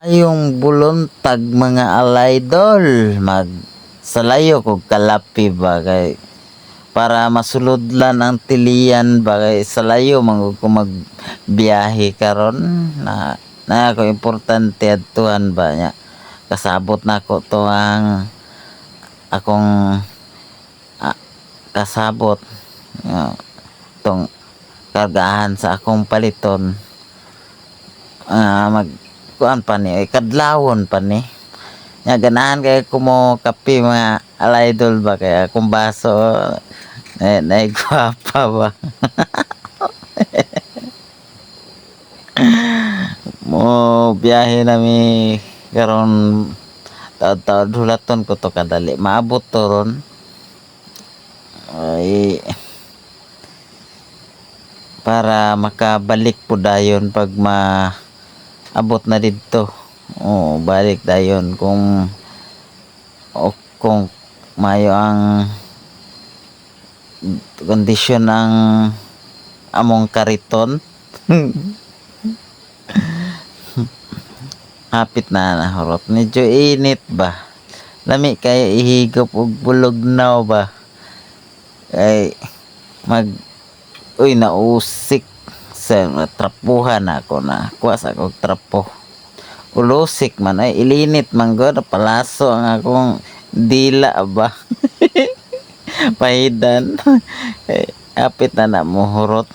Yung buluntag mga alaydol mag salayo kog kalapi ba kay para masuludlan ang tilian ba kay salayo man ko magbiyahe karon. Na na ako importante adtuan ba nya. Kasabot na ko to ang akong ah, kasabot nga, tong kargahan sa akong paliton. Ah mag kuan pa ni kadlawon pa ni. Nga ganahan kay ko mo kape mga alaydol ba kaya akong baso eh, naigwapa ba? Mo biyahe nami karon taod-taod hulaton ko to kadali. Maabot to ron. Ay para makabalik po dayon pag ma abot na dito. Oo balik dayon. Kung o kung mayo ang kondisyon ng among kariton. Hapit na nahurot. Medyo init ba? Lami kaya ihigop og bulog now ba? Ay mag uy nausik sa trapuhan ako na. Kuha sa akong trapo. Ulusik man ay ilinit man gud palaso ang akong dila ba pahidan. Eh, apit na na muhurot.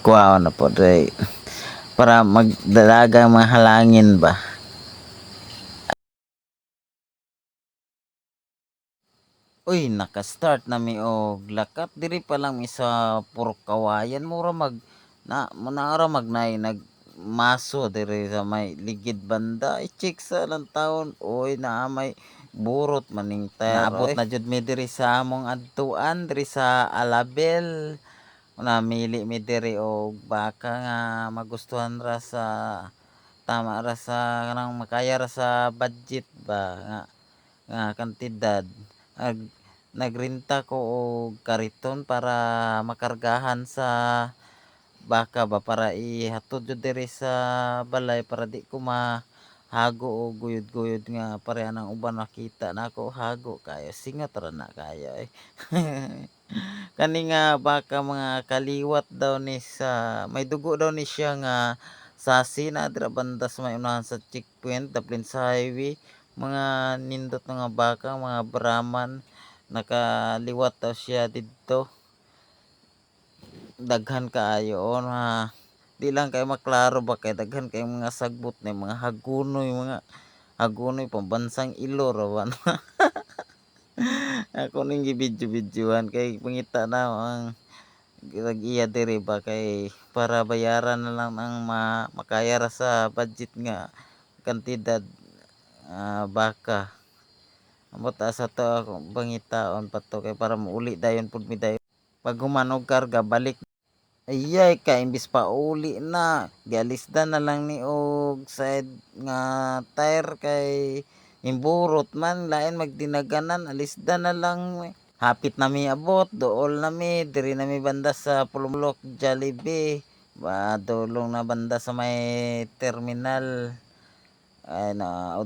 Kuha na po day para magdalagang mga halangin ba Uy, naka-start na mi og lakat diri pa lang mi sa puro kawayan. Mura mag na manara magnay nag maso diri sa may ligid banda. I-check sa lang taon. Oy naa may burot maning tayo naabot na jud mi diri sa among adtuan diri sa Alabel. Namili mi diri og baka nga magustuhan ra sa tama ra sa kanang makaya ra sa budget ba nga nga kantidad. Ag nagrenta ko og kariton para makargahan sa baka ba para ihatod jud diri sa balay para di ko mahago og guyod-guyod nga pareha ng uban makita nako hago kayo singot ra na kayo eh. kani nga baka mga kaliwat daw ni sa may dugo daw ni siya nga sasi na dira banda may unahan sa checkpoint daplin sa highway mga nindot nga baka mga brahman nakaliwat daw siya didto daghan kaayo o na di lang kay maklaro ba kay daghan kay mga sagbot ni mga hagunoy mga hagunoy pambansang ilo ra ba ako ning gibidyo-bidyohan kay pangita na ang iya diri ba kay para bayaran na lang ang ma, makaya ra sa budget nga kantidad ah, baka Amot asa to ako bangitaon pa to kay para mauli dayon pud mi dayon. Pag human og karga balik. Ayay ka imbis pa uli na gialisdan na lang ni og side nga tire kay imburot man lain magdinaganan alisdan na lang hapit na mi abot dool na mi diri na mi banda sa Pulumulok Jollibee. Ba dulong na banda sa may terminal ay na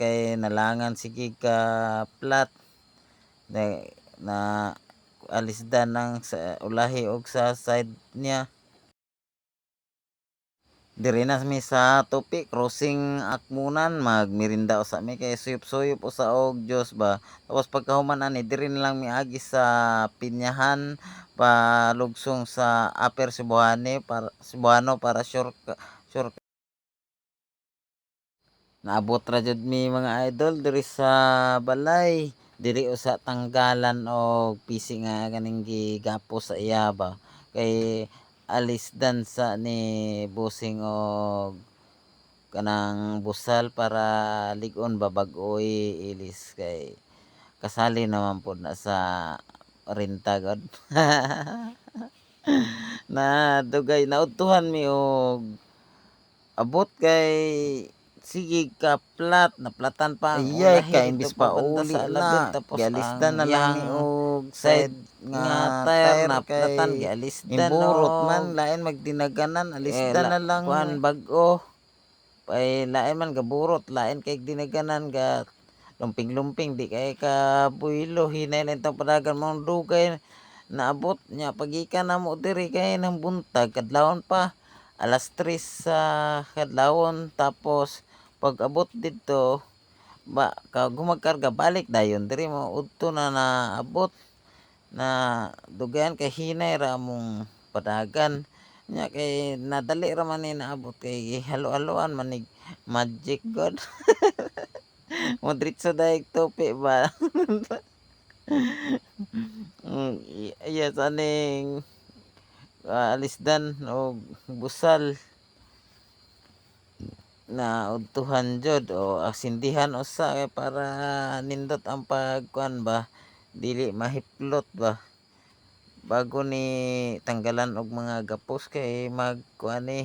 kay nalangan sige ka plat na, na alisdan ng sa ulahi og sa side niya. Diri na mi sa tupi crossing akmunan magmirinda usa mi kay suyop-suyop usa og Dios ba. Tapos pagkahuman ani diri na lang mi agi sa pinyahan palugsong sa Upper Cebuane para Cebuano para sure sure Naabot ra jud mi mga idol diri sa balay. Diri usa tanggalan og pisi nga kaning gigapo sa iya ba. Kay alisdan sa ni busing og kanang busal para ligon ba bag-oy ilis kay kasali naman pod na sa renta god. na dugay naudtuhan mi og abot kay sige ka plat. Naplatan pa ang Ayay, ulahi ka, dito imbis pa uli na. Ang na lang og side nga tire naplatan kay gialisdan imburot og man, lain magdinaganan. Eh, alisdan la- na lang kuan bag-o. Ay lain man gaburot, lain kay dinaganan ga lumping-lumping. Di kay kabuylo hinay lang itong padagan mong dugay. Naabot nya pagikan namo diri kay ng buntag. Kadlawon pa. Alas 3 sa kadlawon. Tapos pag-abot didto ba kag magkarga balik dayon diri maudto na naabot na dugayan kay hinay ra among padagan nya kay nadali ra man ni naabot kay halo-haloan man nig magic god. Mo diretso tupi ba. Hmm, iya saning ah, alisdan og busal na udtuhan jud o asindihan usa kay para nindot ang pagkuan ba? Dili mahiplot ba? Bago ni tanggalan og mga gapos kay magkuan ni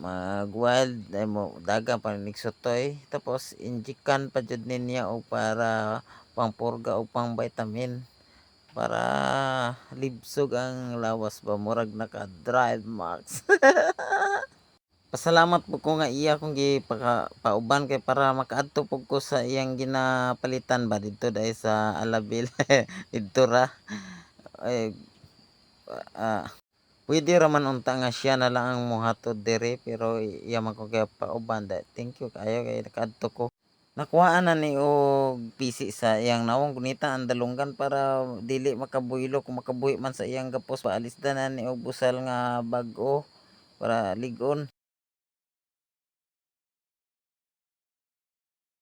mag-wild ay mo dagan pa ning sutoy tapos injekan pa jud ninya og para pangpurga og pang-vitamin para libsog ang lawas ba? Murag naka-drive max. Pasalamat pud ko nga iya akong gipaka pauban kay para makaadto pud ko sa iyang ginapalitan ba didto dai sa Alabel. Didto ra. Ay ah, puwede ra unta nga siya na lang ang mohatod diri pero iya man ko gipauban da thank you. Kaayo kay nakaadto ko. Nakuhaan na ni og pisi sa iyang nawong. Gunita ang dalunggan para dili makabuylo. Kung makabuhi man sa iyang gapos paalisdan na ni og busal nga bag-o para lig-on.